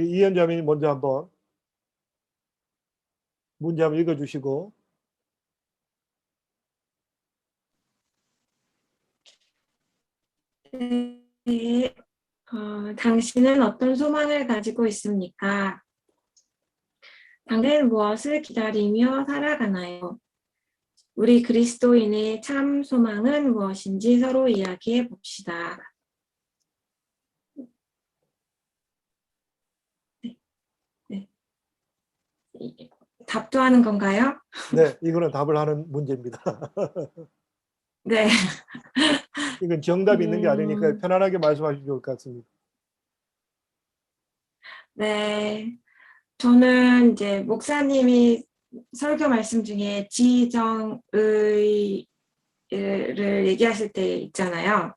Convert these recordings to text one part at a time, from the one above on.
이현자님이 먼저 한번 문제 한번 읽어주시고 네, 어, 당신은 어떤 소망을 가지고 있습니까? 당신은 무엇을 기다리며 살아가나요? 우리 그리스도인의 참 소망은 무엇인지 서로 이야기해 봅시다. 네, 네. 이- 답도 하는 건가요? 네 이거는 답을 하는 문제입니다. 네. 이건 정답이 있는 게 아니니까 음. 편안하게 말씀하시면 좋을 것 같습니다. 네. 저는 이제 목사님이 설교 말씀 중에 지정의를 얘기하실 때 있잖아요.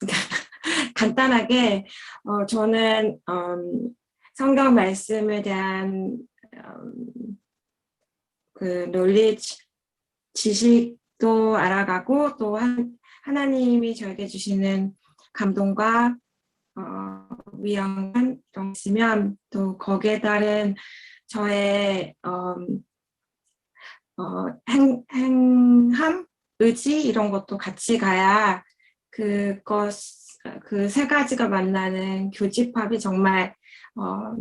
간단하게 어, 저는 음, 성경 말씀에 대한 음, 그 knowledge 지식도 알아가고 또 한, 하나님이 저에게 주시는 감동과 어, 위험한 좀 있으면 또 거기에 따른 저의 음, 어, 행, 행함, 의지 이런 것도 같이 가야 그것 그 세 가지가 만나는 교집합이 정말 어,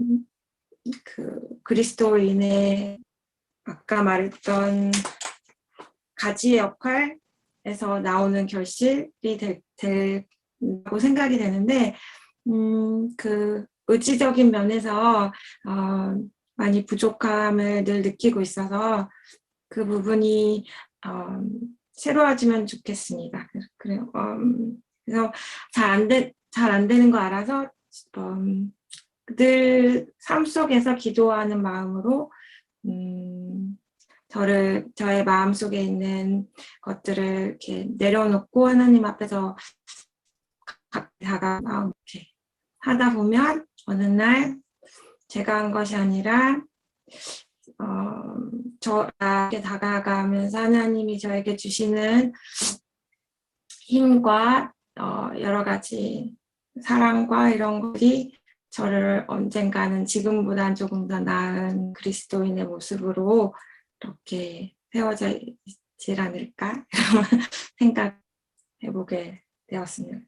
그 그리스도인의 아까 말했던 가지 역할에서 나오는 결실이 될, 될고 생각이 되는데 음, 그 의지적인 면에서 어, 많이 부족함을 늘 느끼고 있어서 그 부분이 어, 새로워지면 좋겠습니다. 그- 그래요. 음, 그래서 잘 안 되, 잘 안 되는 거 알아서 음, 늘삶 속에서 기도하는 마음으로 음, 저를 저의 마음 속에 있는 것들을 이렇게 내려놓고 하나님 앞에서 가- 다가 마음 이렇게 하다 보면 어느 날 제가 한 것이 아니라 어, 저에게 다가가면서 하나님이 저에게 주시는 힘과 어, 여러 가지 사랑과 이런 것이 저를 언젠가는 지금보다는 조금 더 나은 그리스도인의 모습으로 이렇게 세워져 있지 않을까 생각해보게 되었습니다.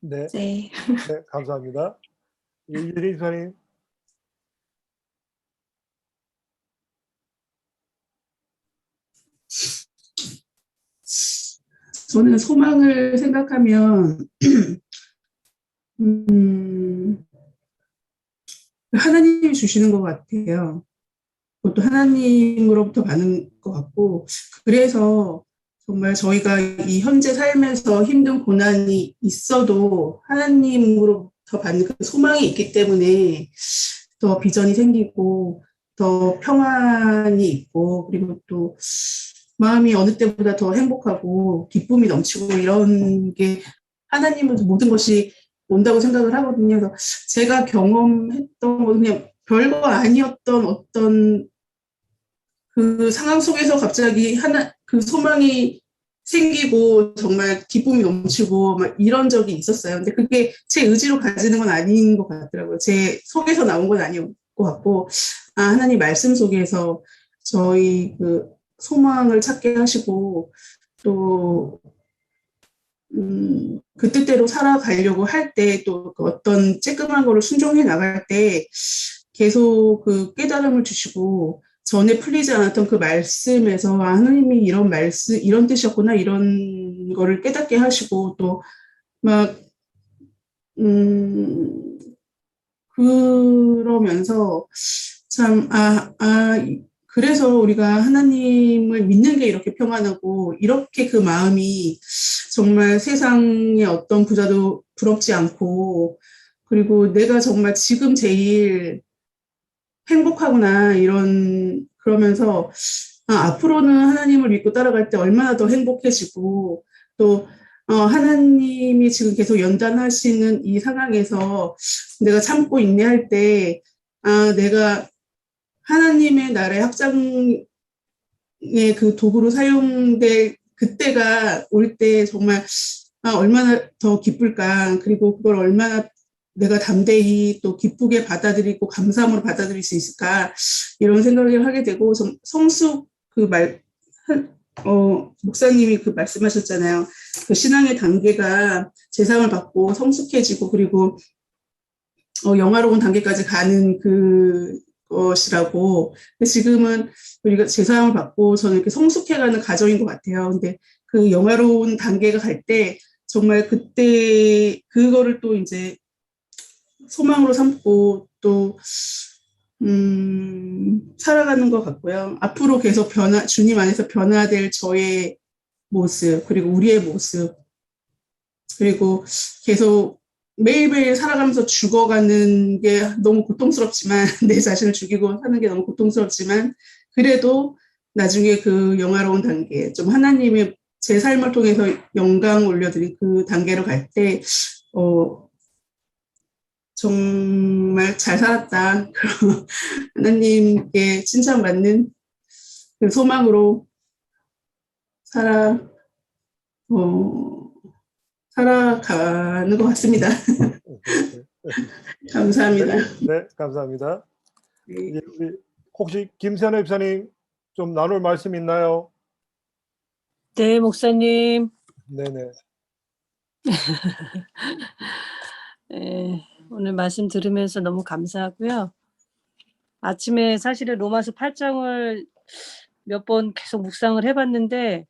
네, 네. 네 감사합니다. 유진 선생님. 저는 소망을 생각하면 음, 하나님이 주시는 것 같아요. 그것도 하나님으로부터 받는 것 같고 그래서 정말 저희가 이 현재 삶에서 힘든 고난이 있어도 하나님으로부터 받는 그 소망이 있기 때문에 더 비전이 생기고 더 평안이 있고 그리고 또 마음이 어느 때보다 더 행복하고 기쁨이 넘치고 이런 게 하나님은 모든 것이 온다고 생각을 하거든요. 그래서 제가 경험했던 건 그냥 별거 아니었던 어떤 그 상황 속에서 갑자기 하나 그 소망이 생기고 정말 기쁨이 넘치고 막 이런 적이 있었어요. 근데 그게 제 의지로 가지는 건 아닌 것 같더라고요. 제 속에서 나온 건 아닌 것 같고 아 하나님 말씀 속에서 저희 그 소망을 찾게 하시고 또 음, 그 뜻대로 살아가려고 할 때 또 어떤 쬐끔한 거를 순종해 나갈 때 계속 그 깨달음을 주시고 전에 풀리지 않았던 그 말씀에서 아, 하나님이 이런 말씀 이런 뜻이었구나 이런 거를 깨닫게 하시고 또 막 음, 그러면서 참 아, 아, 그래서 우리가 하나님을 믿는 게 이렇게 평안하고 이렇게 그 마음이 정말 세상의 어떤 부자도 부럽지 않고 그리고 내가 정말 지금 제일 행복하구나 이런 그러면서 아, 앞으로는 하나님을 믿고 따라갈 때 얼마나 더 행복해지고 또 어, 하나님이 지금 계속 연단하시는 이 상황에서 내가 참고 인내할 때 아, 내가 하나님의 나라의 확장의 그 도구로 사용될 그때가 올 때 정말 아, 얼마나 더 기쁠까 그리고 그걸 얼마나 내가 담대히 또 기쁘게 받아들이고 감사함으로 받아들일 수 있을까 이런 생각을 하게 되고 성- 성숙 그 말 어, 목사님이 그 말씀하셨잖아요. 그 신앙의 단계가 재상을 받고 성숙해지고 그리고 어, 영화로운 단계까지 가는 그 것이라고. 지금은 우리가 재상을 받고 저는 이렇게 성숙해가는 과정인 것 같아요. 근데 그 영화로운 단계가 갈 때 정말 그때 그거를 또 이제 소망으로 삼고 또 음, 살아가는 것 같고요. 앞으로 계속 변화, 주님 안에서 변화될 저의 모습, 그리고 우리의 모습, 그리고 계속 매일매일 살아가면서 죽어가는 게 너무 고통스럽지만, 내 자신을 죽이고 사는 게 너무 고통스럽지만, 그래도 나중에 그 영화로운 단계, 좀 하나님의 제 삶을 통해서 영광 올려드린 그 단계로 갈 때, 어, 정말 잘 살았다. 그런 하나님께 칭찬받는 그 소망으로 살아, 어, 살아가는 것 같습니다. 감사합니다. 네, 감사합니다. 네. 예, 혹시 김선호 입사님 좀 나눌 말씀 있나요? 네, 목사님. 네네. 예, 오늘 말씀 들으면서 너무 감사하고요. 아침에 사실은 로마서 8장을 몇 번 계속 묵상을 해봤는데,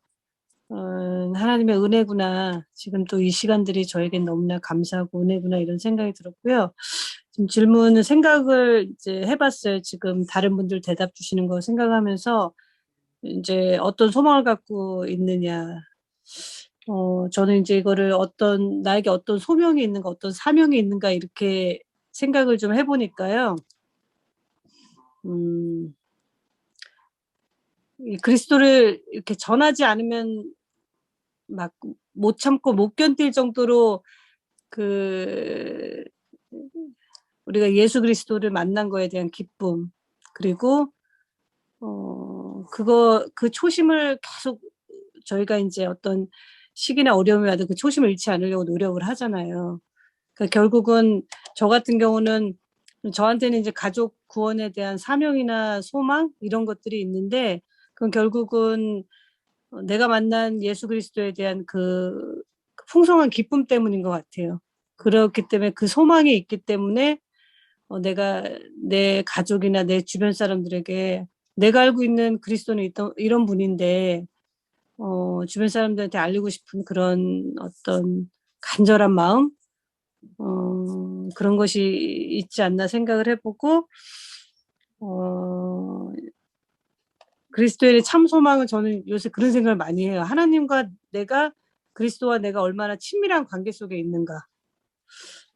어, 하나님의 은혜구나. 지금 또 이 시간들이 저에겐 너무나 감사하고 은혜구나 이런 생각이 들었고요. 지금 질문을 생각을 이제 해봤어요. 지금 다른 분들 대답 주시는 거 생각하면서 이제 어떤 소망을 갖고 있느냐. 어, 저는 이제 이거를 어떤, 나에게 어떤 소명이 있는가, 어떤 사명이 있는가, 이렇게 생각을 좀 해보니까요. 음, 이 그리스도를 이렇게 전하지 않으면 막 못 참고 못 견딜 정도로 그, 우리가 예수 그리스도를 만난 거에 대한 기쁨, 그리고, 어, 그거, 그 초심을 계속 저희가 이제 어떤 시기나 어려움이 와도 그 초심을 잃지 않으려고 노력을 하잖아요. 그러니까 결국은 저 같은 경우는 저한테는 이제 가족 구원에 대한 사명이나 소망 이런 것들이 있는데 그건 결국은 어, 내가 만난 예수 그리스도에 대한 그 풍성한 기쁨 때문인 것 같아요. 그렇기 때문에 그 소망이 있기 때문에 어, 내가 내 가족이나 내 주변 사람들에게 내가 알고 있는 그리스도는 이런 분인데 어, 주변 사람들한테 알리고 싶은 그런 어떤 간절한 마음, 어, 그런 것이 있지 않나 생각을 해보고, 어, 그리스도의 참 소망은 저는 요새 그런 생각을 많이 해요. 하나님과 내가, 그리스도와 내가 얼마나 친밀한 관계 속에 있는가.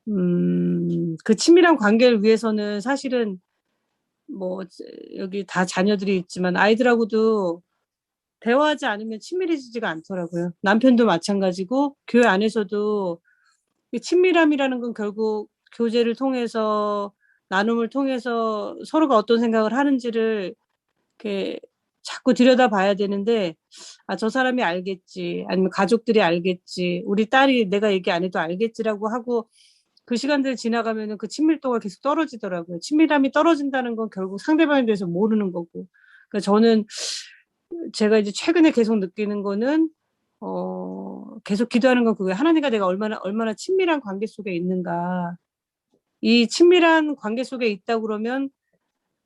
음, 그 친밀한 관계를 위해서는 사실은 뭐, 여기 다 자녀들이 있지만 아이들하고도 대화하지 않으면 친밀해지지가 않더라고요. 남편도 마찬가지고 교회 안에서도 이 친밀함이라는 건 결국 교제를 통해서 나눔을 통해서 서로가 어떤 생각을 하는지를 이렇게 자꾸 들여다봐야 되는데 아 저 사람이 알겠지 아니면 가족들이 알겠지 우리 딸이 내가 얘기 안 해도 알겠지라고 하고 그 시간들 지나가면은 그 친밀도가 계속 떨어지더라고요. 친밀함이 떨어진다는 건 결국 상대방에 대해서 모르는 거고. 그러니까 저는 제가 이제 최근에 계속 느끼는 거는 어 계속 기도하는 건 그거예요. 하나님과 내가 얼마나 얼마나 친밀한 관계 속에 있는가. 이 친밀한 관계 속에 있다 그러면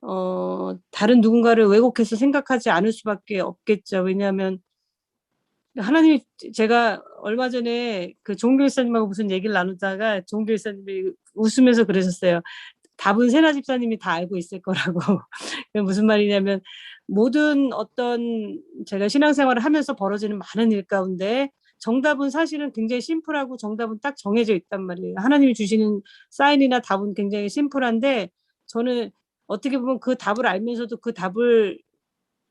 어 다른 누군가를 왜곡해서 생각하지 않을 수밖에 없겠죠. 왜냐하면 하나님이 제가 얼마 전에 그 종교 일사님하고 무슨 얘기를 나누다가 종교 일사님이 웃으면서 그러셨어요. 답은 세나 집사님이 다 알고 있을 거라고. 무슨 말이냐면 모든 어떤 제가 신앙생활을 하면서 벌어지는 많은 일 가운데 정답은 사실은 굉장히 심플하고 정답은 딱 정해져 있단 말이에요. 하나님이 주시는 사인이나 답은 굉장히 심플한데 저는 어떻게 보면 그 답을 알면서도 그 답을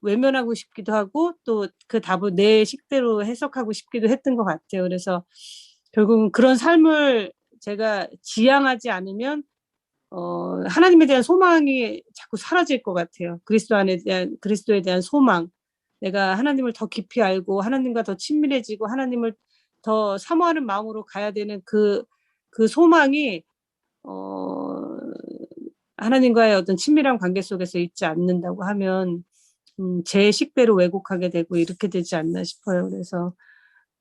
외면하고 싶기도 하고 또 그 답을 내 식대로 해석하고 싶기도 했던 것 같아요. 그래서 결국은 그런 삶을 제가 지향하지 않으면 어, 하나님에 대한 소망이 자꾸 사라질 것 같아요. 그리스도 안에 대한, 그리스도에 대한 소망. 내가 하나님을 더 깊이 알고, 하나님과 더 친밀해지고, 하나님을 더 사모하는 마음으로 가야 되는 그, 그 소망이, 어, 하나님과의 어떤 친밀한 관계 속에서 있지 않는다고 하면 음, 제 식대로 왜곡하게 되고 이렇게 되지 않나 싶어요. 그래서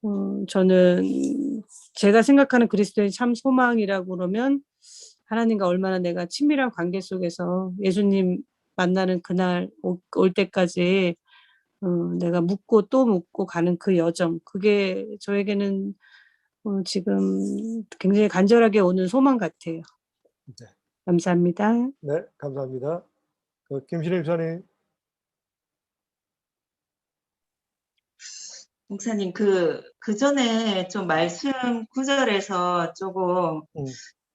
음, 저는 제가 생각하는 그리스도의 참 소망이라고 그러면 하나님과 얼마나 내가 친밀한 관계 속에서 예수님 만나는 그날 오- 올 때까지 어, 내가 묻고 또 묻고 가는 그 여정 그게 저에게는 어, 지금 굉장히 간절하게 오는 소망 같아요. 네. 감사합니다. 네, 감사합니다. 그 김신혜 집사님. 목사님, 그, 그 전에 좀 말씀 구절에서 조금 음.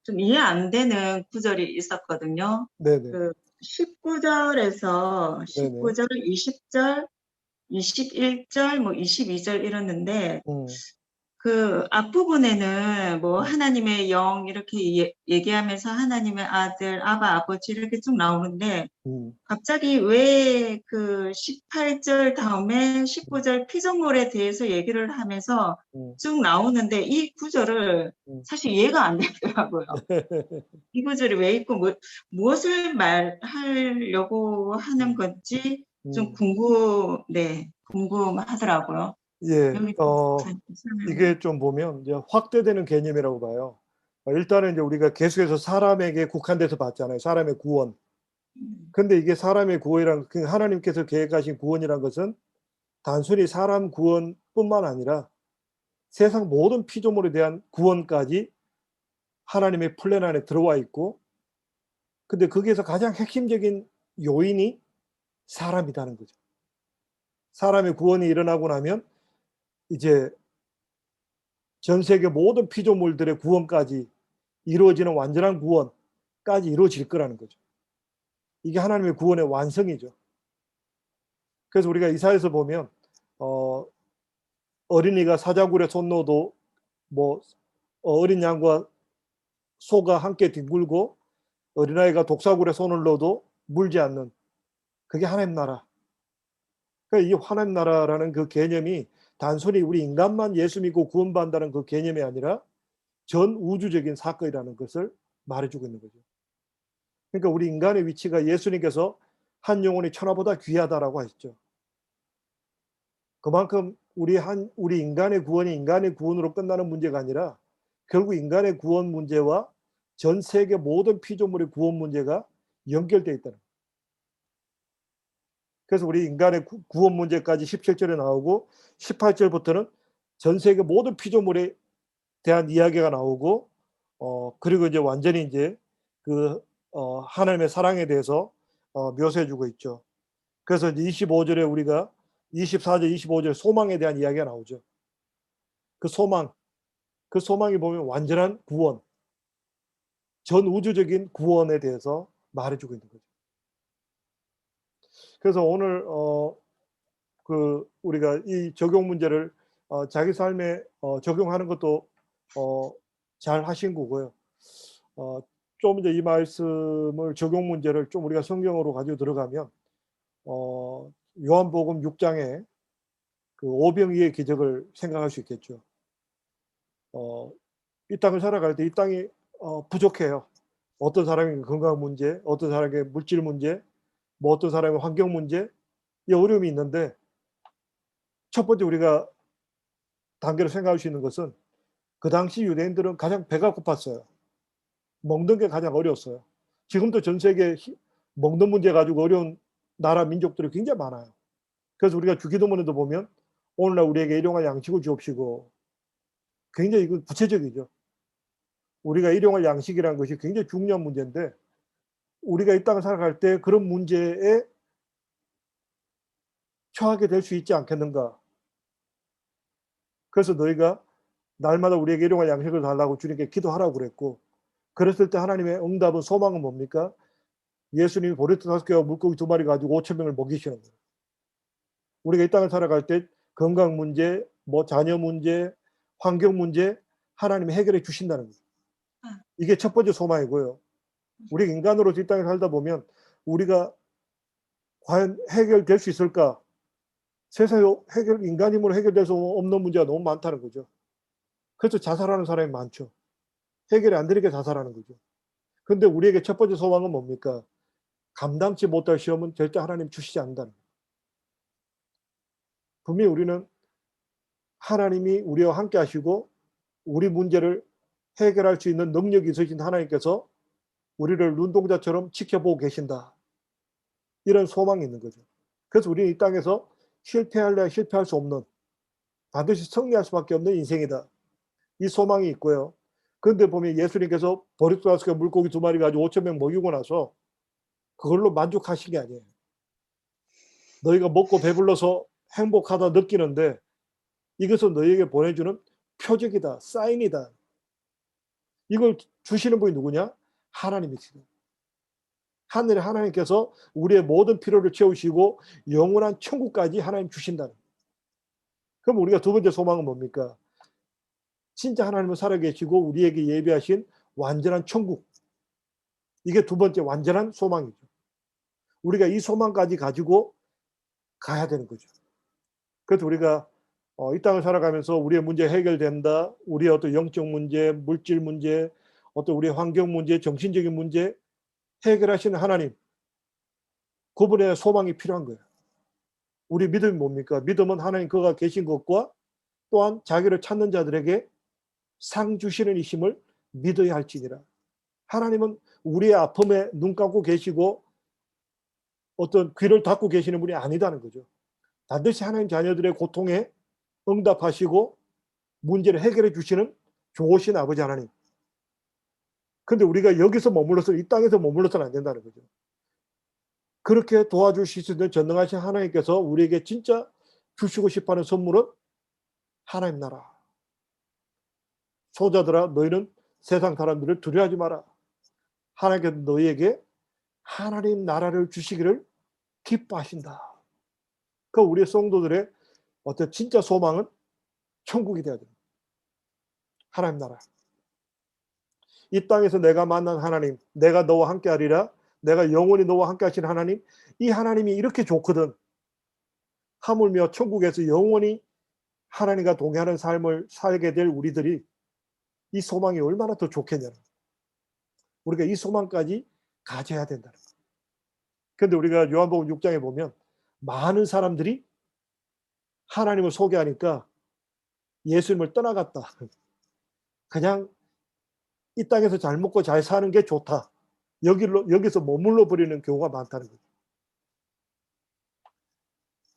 좀 이해 안 되는 구절이 있었거든요. 네네. 그 19절에서 네네. 19절, 20절, 21절, 뭐 22절 이랬는데 음, 그 앞부분에는 뭐 하나님의 영 이렇게 예- 얘기하면서 하나님의 아들, 아바, 아버지 이렇게 쭉 나오는데 음, 갑자기 왜 그 18절 다음에 19절 피조물에 대해서 얘기를 하면서 음. 쭉 나오는데 이 구절을 음. 사실 이해가 안 되더라고요. 이 구절이 왜 있고 뭐, 무엇을 말하려고 하는 건지 좀 음. 궁금, 네, 궁금하더라고요. 예, 어, 이게 좀 보면 이제 확대되는 개념이라고 봐요. 어, 일단은 이제 우리가 계속해서 사람에게 국한돼서 봤잖아요. 사람의 구원. 음, 근데 이게 사람의 구원이란 그 하나님께서 계획하신 구원이란 것은 단순히 사람 구원뿐만 아니라 세상 모든 피조물에 대한 구원까지 하나님의 플랜 안에 들어와 있고 근데 거기에서 가장 핵심적인 요인이 사람이라는 거죠. 사람의 구원이 일어나고 나면 이제 전 세계 모든 피조물들의 구원까지 이루어지는 완전한 구원까지 이루어질 거라는 거죠. 이게 하나님의 구원의 완성이죠. 그래서 우리가 이사에서 보면 어, 어린이가 사자굴에 손 넣어도 뭐 어린 양과 소가 함께 뒹굴고 어린아이가 독사굴에 손을 넣어도 물지 않는 그게 하나님 나라. 그러니까 이 하나님 나라라는 그 개념이 단순히 우리 인간만 예수 믿고 구원받는다는 그 개념이 아니라 전 우주적인 사건이라는 것을 말해주고 있는 거죠. 그러니까 우리 인간의 위치가 예수님께서 한 영혼이 천하보다 귀하다라고 하셨죠. 그만큼 우리 한 우리 인간의 구원이 인간의 구원으로 끝나는 문제가 아니라 결국 인간의 구원 문제와 전 세계 모든 피조물의 구원 문제가 연결되어 있다는. 그래서 우리 인간의 구- 구원 문제까지 17절에 나오고 18절부터는 전 세계 모든 피조물에 대한 이야기가 나오고 어 그리고 이제 완전히 이제 그 어, 하나님의 사랑에 대해서 어, 묘사해 주고 있죠. 그래서 이제 25절에 우리가 24절, 25절 소망에 대한 이야기가 나오죠. 그 소망, 그 소망이 보면 완전한 구원, 전 우주적인 구원에 대해서 말해 주고 있는 거죠. 그래서 오늘 어, 그 우리가 이 적용 문제를 어, 자기 삶에 어, 적용하는 것도 어, 잘 하신 거고요. 어, 좀 이제 이 말씀을 적용 문제를 좀 우리가 성경으로 가지고 들어가면 어, 요한복음 6장에 그 오병이의 기적을 생각할 수 있겠죠. 어, 이 땅을 살아갈 때 이 땅이 어, 부족해요. 어떤 사람의 건강 문제, 어떤 사람의 물질 문제, 뭐 어떤 사람의 환경 문제, 이 어려움이 있는데 첫 번째 우리가 단계로 생각할 수 있는 것은 그 당시 유대인들은 가장 배가 고팠어요. 먹는 게 가장 어려웠어요. 지금도 전 세계 히- 먹는 문제 가지고 어려운 나라 민족들이 굉장히 많아요. 그래서 우리가 주기도문에도 보면 오늘날 우리에게 일용할 양식을 주옵시고 굉장히 이거 구체적이죠. 우리가 일용할 양식이라는 것이 굉장히 중요한 문제인데 우리가 이 땅을 살아갈 때 그런 문제에 처하게 될 수 있지 않겠는가. 그래서 너희가 날마다 우리에게 일용할 양식을 달라고 주님께 기도하라고 그랬고 그랬을 때 하나님의 응답은 소망은 뭡니까? 예수님이 보리토 다섯 개와 물고기 두 마리 가지고 오천 명을 먹이시는 거예요. 우리가 이 땅을 살아갈 때 건강 문제, 뭐 자녀 문제, 환경 문제 하나님이 해결해 주신다는 거예요. 아. 이게 첫 번째 소망이고요. 우리 인간으로서 이 땅에 살다 보면 우리가 과연 해결될 수 있을까? 세상에 해결 인간 힘으로 해결될 수 없는 문제가 너무 많다는 거죠. 그래서 자살하는 사람이 많죠. 해결이 안 되니까 자살하는 거죠. 근데 우리에게 첫 번째 소망은 뭡니까? 감당치 못할 시험은 절대 하나님 주시지 않는다는 거예요. 분명히 우리는 하나님이 우리와 함께 하시고 우리 문제를 해결할 수 있는 능력이 있으신 하나님께서 우리를 눈동자처럼 지켜보고 계신다. 이런 소망이 있는 거죠. 그래서 우리는 이 땅에서 실패할래 실패할 수 없는 반드시 승리할 수밖에 없는 인생이다. 이 소망이 있고요. 그런데 보면 예수님께서 보리스가스가 물고기 두 마리 가지고 5천 명 먹이고 나서 그걸로 만족하신 게 아니에요. 너희가 먹고 배불러서 행복하다 느끼는데 이것은 너희에게 보내주는 표적이다, 사인이다. 이걸 주시는 분이 누구냐? 하나님이시다. 하늘의 하나님께서 우리의 모든 필요를 채우시고 영원한 천국까지 하나님 주신다는. 거예요. 그럼 우리가 두 번째 소망은 뭡니까? 진짜 하나님은 살아계시고 우리에게 예비하신 완전한 천국. 이게 두 번째 완전한 소망이죠. 우리가 이 소망까지 가지고 가야 되는 거죠. 그래서 우리가 어, 이 땅을 살아가면서 우리의 문제 해결된다. 우리의 어떤 영적 문제, 물질 문제, 어떤 우리의 환경 문제, 정신적인 문제 해결하시는 하나님. 그분의 소망이 필요한 거예요. 우리 믿음이 뭡니까? 믿음은 하나님 그가 계신 것과 또한 자기를 찾는 자들에게 상 주시는 이심을 믿어야 할지니라. 하나님은 우리의 아픔에 눈 감고 계시고 어떤 귀를 닫고 계시는 분이 아니다는 거죠. 반드시 하나님 자녀들의 고통에 응답하시고 문제를 해결해 주시는 좋으신 아버지 하나님. 근데 우리가 여기서 머물러서 이 땅에서 머물러서는 안 된다는 거죠. 그렇게 도와주실 수 있는 전능하신 하나님께서 우리에게 진짜 주시고 싶어하는 선물은 하나님 나라. 소자들아 너희는 세상 사람들을 두려워하지 마라. 하나님께서 너희에게 하나님 나라를 주시기를 기뻐하신다. 그 우리 성도들의 어떤 진짜 소망은 천국이 되어야 됩니다. 하나님 나라. 이 땅에서 내가 만난 하나님, 내가 너와 함께 하리라, 내가 영원히 너와 함께 하신 하나님, 이 하나님이 이렇게 좋거든. 하물며 천국에서 영원히 하나님과 동행하는 삶을 살게 될 우리들이 이 소망이 얼마나 더 좋겠냐는. 우리가 이 소망까지 가져야 된다는 거. 근데 우리가 요한복음 6장에 보면 많은 사람들이 하나님을 소개하니까 예수님을 떠나갔다. 그냥 이 땅에서 잘 먹고 잘 사는 게 좋다. 여기로 여기서 머물러 버리는 경우가 많다는 거죠.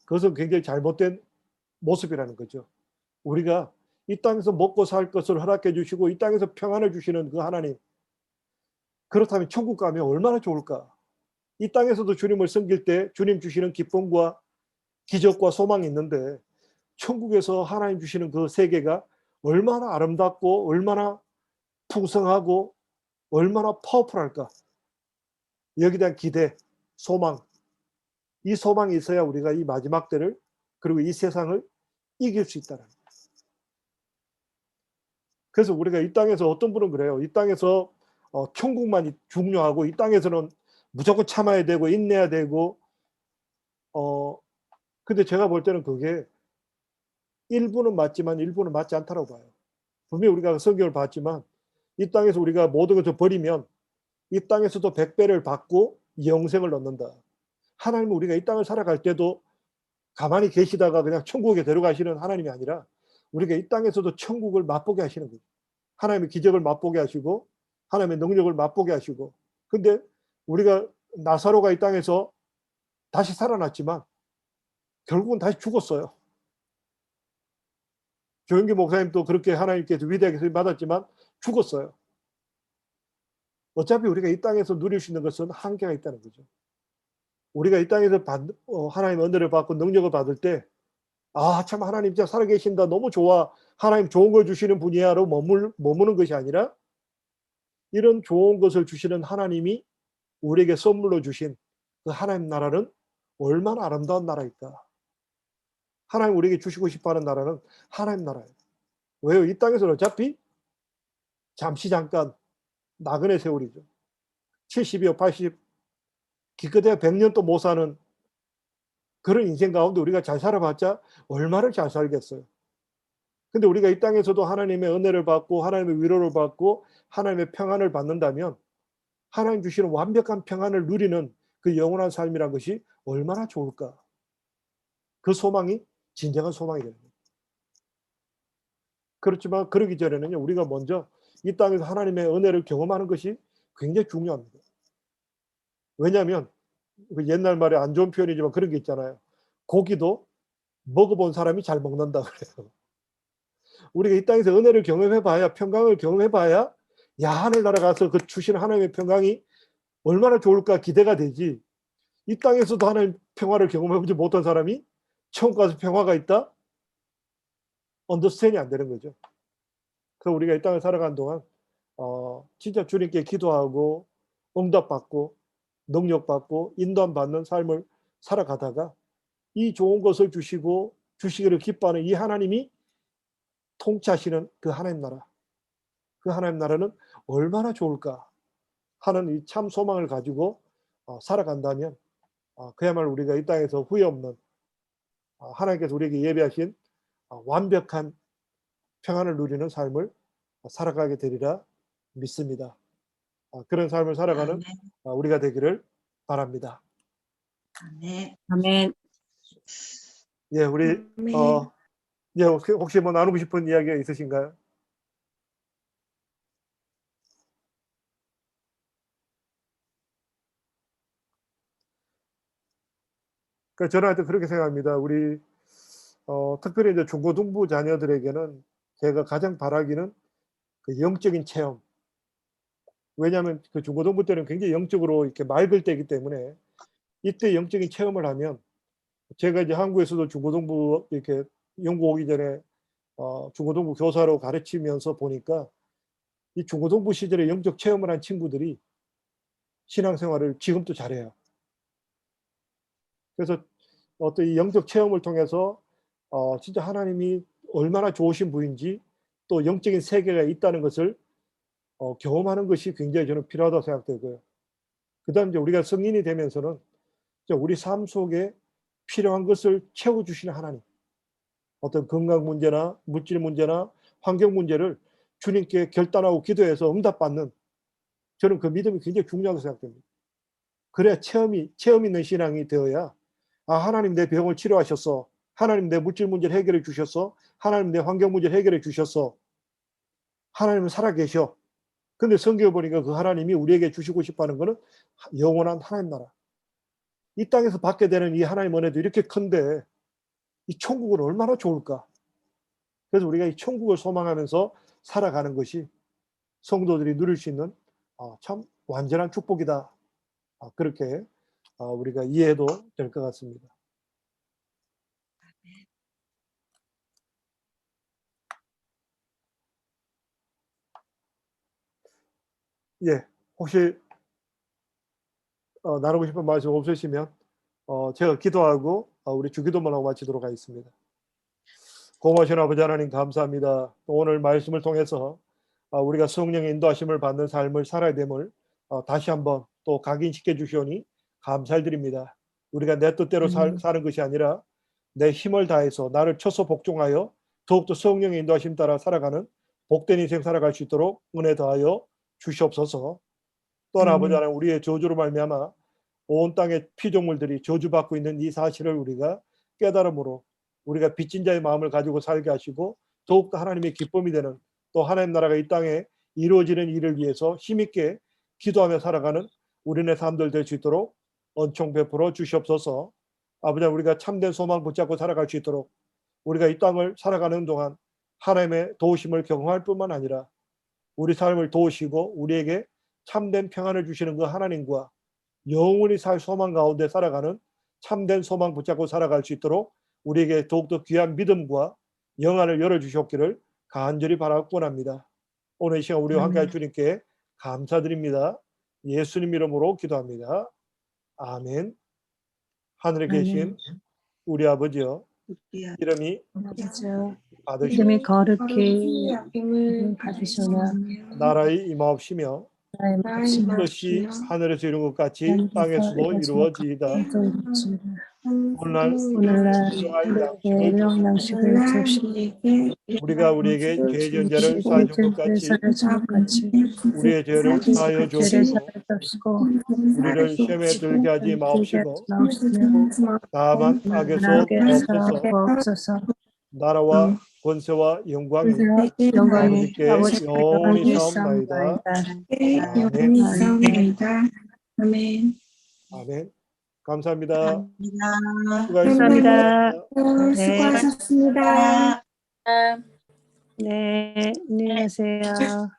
그것은 굉장히 잘못된 모습이라는 거죠. 우리가 이 땅에서 먹고 살 것을 허락해 주시고 이 땅에서 평안을 주시는 그 하나님. 그렇다면 천국 가면 얼마나 좋을까? 이 땅에서도 주님을 섬길 때 주님 주시는 기쁨과 기적과 소망이 있는데 천국에서 하나님 주시는 그 세계가 얼마나 아름답고 얼마나 풍성하고 얼마나 파워풀할까? 여기에 대한 기대, 소망. 이 소망이 있어야 우리가 이 마지막 때를 그리고 이 세상을 이길 수 있다는. 그래서 우리가 이 땅에서 어떤 분은 그래요. 이 땅에서 어, 천국만이 중요하고 이 땅에서는 무조건 참아야 되고 인내해야 되고 어 근데 제가 볼 때는 그게 일부는 맞지만 일부는 맞지 않다고 봐요. 분명히 우리가 성경을 봤지만 이 땅에서 우리가 모든 것을 버리면 이 땅에서도 백배를 받고 영생을 얻는다. 하나님은 우리가 이 땅을 살아갈 때도 가만히 계시다가 그냥 천국에 데려가시는 하나님이 아니라 우리가 이 땅에서도 천국을 맛보게 하시는 거죠. 하나님의 기적을 맛보게 하시고 하나님의 능력을 맛보게 하시고 근데 우리가 나사로가 이 땅에서 다시 살아났지만 결국은 다시 죽었어요. 조영기 목사님도 그렇게 하나님께서 위대하게 쓰임 받았지만 죽었어요. 어차피 우리가 이 땅에서 누릴 수 있는 것은 한계가 있다는 거죠. 우리가 이 땅에서 받, 어, 하나님 은혜를 받고 능력을 받을 때, 아, 참, 하나님 진짜 살아계신다. 너무 좋아. 하나님 좋은 걸 주시는 분이야로 머물, 머무는 것이 아니라, 이런 좋은 것을 주시는 하나님이 우리에게 선물로 주신 그 하나님 나라는 얼마나 아름다운 나라일까. 하나님 우리에게 주시고 싶어 하는 나라는 하나님 나라예요. 왜요? 이 땅에서는 어차피 잠시 잠깐 나그네 세월이죠. 70이요, 80, 기껏해야 100년 또못 사는 그런 인생 가운데 우리가 잘 살아봤자 얼마를 잘 살겠어요. 근데 우리가 이 땅에서도 하나님의 은혜를 받고 하나님의 위로를 받고 하나님의 평안을 받는다면 하나님 주시는 완벽한 평안을 누리는 그 영원한 삶이란 것이 얼마나 좋을까? 그 소망이 진정한 소망이 되는 거예요. 그렇지만 그러기 전에는요, 우리가 먼저 이 땅에서 하나님의 은혜를 경험하는 것이 굉장히 중요합니다. 왜냐하면 그 옛날 말에 안 좋은 표현이지만 그런 게 있잖아요. 고기도 먹어본 사람이 잘 먹는다 그래요. 우리가 이 땅에서 은혜를 경험해봐야 평강을 경험해봐야 야 하늘나라 가서 그 주신 하나님의 평강이 얼마나 좋을까 기대가 되지. 이 땅에서도 하나님 평화를 경험해보지 못한 사람이 천국 가서 평화가 있다? 언더스탠이 안 되는 거죠. 그래서 우리가 이 땅을 살아가는 동안 어, 진짜 주님께 기도하고 응답받고 능력받고 인도함 받는 삶을 살아가다가 이 좋은 것을 주시고 주시기를 기뻐하는 이 하나님이 통치하시는 그 하나님 나라 그 하나님 나라는 얼마나 좋을까 하는 이 참 소망을 가지고 어, 살아간다면 어, 그야말로 우리가 이 땅에서 후회 없는 어, 하나님께서 우리에게 예배하신 어, 완벽한 평안을 누리는 삶을 어, 살아가게 되리라 믿습니다. 어, 그런 삶을 살아가는 아멘. 어, 우리가 되기를 바랍니다. 아멘. 아멘. 예, 우리 아멘. 어, 예, 혹시, 혹시 뭐 나누고 싶은 이야기가 있으신가요? 그 저는 하여튼 그렇게 생각합니다. 우리 어, 특별히 이제 중고등부 자녀들에게는 제가 가장 바라기는 그 영적인 체험. 왜냐하면 그 중고등부 때는 굉장히 영적으로 이렇게 맑을 때이기 때문에 이때 영적인 체험을 하면 제가 이제 한국에서도 중고등부 이렇게 영국 오기 전에 어, 중고등부 교사로 가르치면서 보니까 이 중고등부 시절에 영적 체험을 한 친구들이 신앙생활을 지금도 잘해요. 그래서 어떤 이 영적 체험을 통해서 어, 진짜 하나님이 얼마나 좋으신 분인지 또 영적인 세계가 있다는 것을 어, 경험하는 것이 굉장히 저는 필요하다고 생각되고요. 그 다음 이제 우리가 성인이 되면서는 우리 삶 속에 필요한 것을 채워주시는 하나님. 어떤 건강 문제나 물질 문제나 환경 문제를 주님께 결단하고 기도해서 응답받는 저는 그 믿음이 굉장히 중요하다고 생각됩니다. 그래야 체험이 체험 있는 신앙이 되어야 아 하나님 내 병을 치료하셨어. 하나님 내 물질 문제를 해결해 주셨어. 하나님 내 환경 문제를 해결해 주셨어. 하나님은 살아계셔. 근데 성경에 보니까 그 하나님이 우리에게 주시고 싶어 하는 거는 영원한 하나님 나라. 이 땅에서 받게 되는 이 하나님 은혜도 이렇게 큰데 이 천국은 얼마나 좋을까? 그래서 우리가 이 천국을 소망하면서 살아가는 것이 성도들이 누릴 수 있는 어, 참 완전한 축복이다. 아, 그렇게 어, 우리가 이해해도 될 것 같습니다. 예, 혹시 어, 나누고 싶은 말씀 없으시면 어, 제가 기도하고 어, 우리 주기도만 하고 마치도록 하겠습니다. 고마우신 아버지 하나님 감사합니다. 또 오늘 말씀을 통해서 어, 우리가 성령의 인도하심을 받는 삶을 살아야 됨을 어, 다시 한번 또 각인시켜 주시오니 감사드립니다. 우리가 내 뜻대로 살, 음. 사는 것이 아니라 내 힘을 다해서 나를 쳐서 복종하여 더욱더 성령의 인도하심 따라 살아가는 복된 인생 살아갈 수 있도록 은혜 더하여 주시옵소서. 또한 음. 아버지 하나님 우리의 저주로 말미암아 온 땅의 피조물들이 저주받고 있는 이 사실을 우리가 깨달음으로 우리가 빚진 자의 마음을 가지고 살게 하시고 더욱더 하나님의 기쁨이 되는 또 하나님 나라가 이 땅에 이루어지는 일을 위해서 힘있게 기도하며 살아가는 우리네 삶들 될 수 있도록 언총 베풀어 주시옵소서. 아버지 우리가 참된 소망 붙잡고 살아갈 수 있도록 우리가 이 땅을 살아가는 동안 하나님의 도우심을 경험할 뿐만 아니라 우리 삶을 도우시고 우리에게 참된 평안을 주시는 그 하나님과 영원히 살 소망 가운데 살아가는 참된 소망 붙잡고 살아갈 수 있도록 우리에게 더욱더 귀한 믿음과 영안을 열어주셨기를 간절히 바라고 원합니다. 오늘 이 시간 우리와 함께 할 주님께 감사드립니다. 예수님 이름으로 기도합니다. 아멘. 하늘에 계신 아멘. 우리 아버지여. 이름이. 받으시오 이름이 거룩히 여김을 받으시오나 나라의 임하옵시며 나의 뜻이 하늘에서 이룬 것 같이 땅에서도 이루어지이다. 오늘날 오늘날 양식을 주옵시고 우리가 우리에게 죄 전제를 사하신 것 같이 우리의 죄를 사하여 사하옵시고 우리를 시험에 들게 하지 마옵시고 다만 악에서 없어서 나라와 권세와 영광이 영광이 영원히 사옵나이다. 싸움나이다. 아멘. 아멘. 감사합니다. 감사합니다. 수고하셨습니다. 어, 수고하셨습니다. 네, 안녕히 가세요.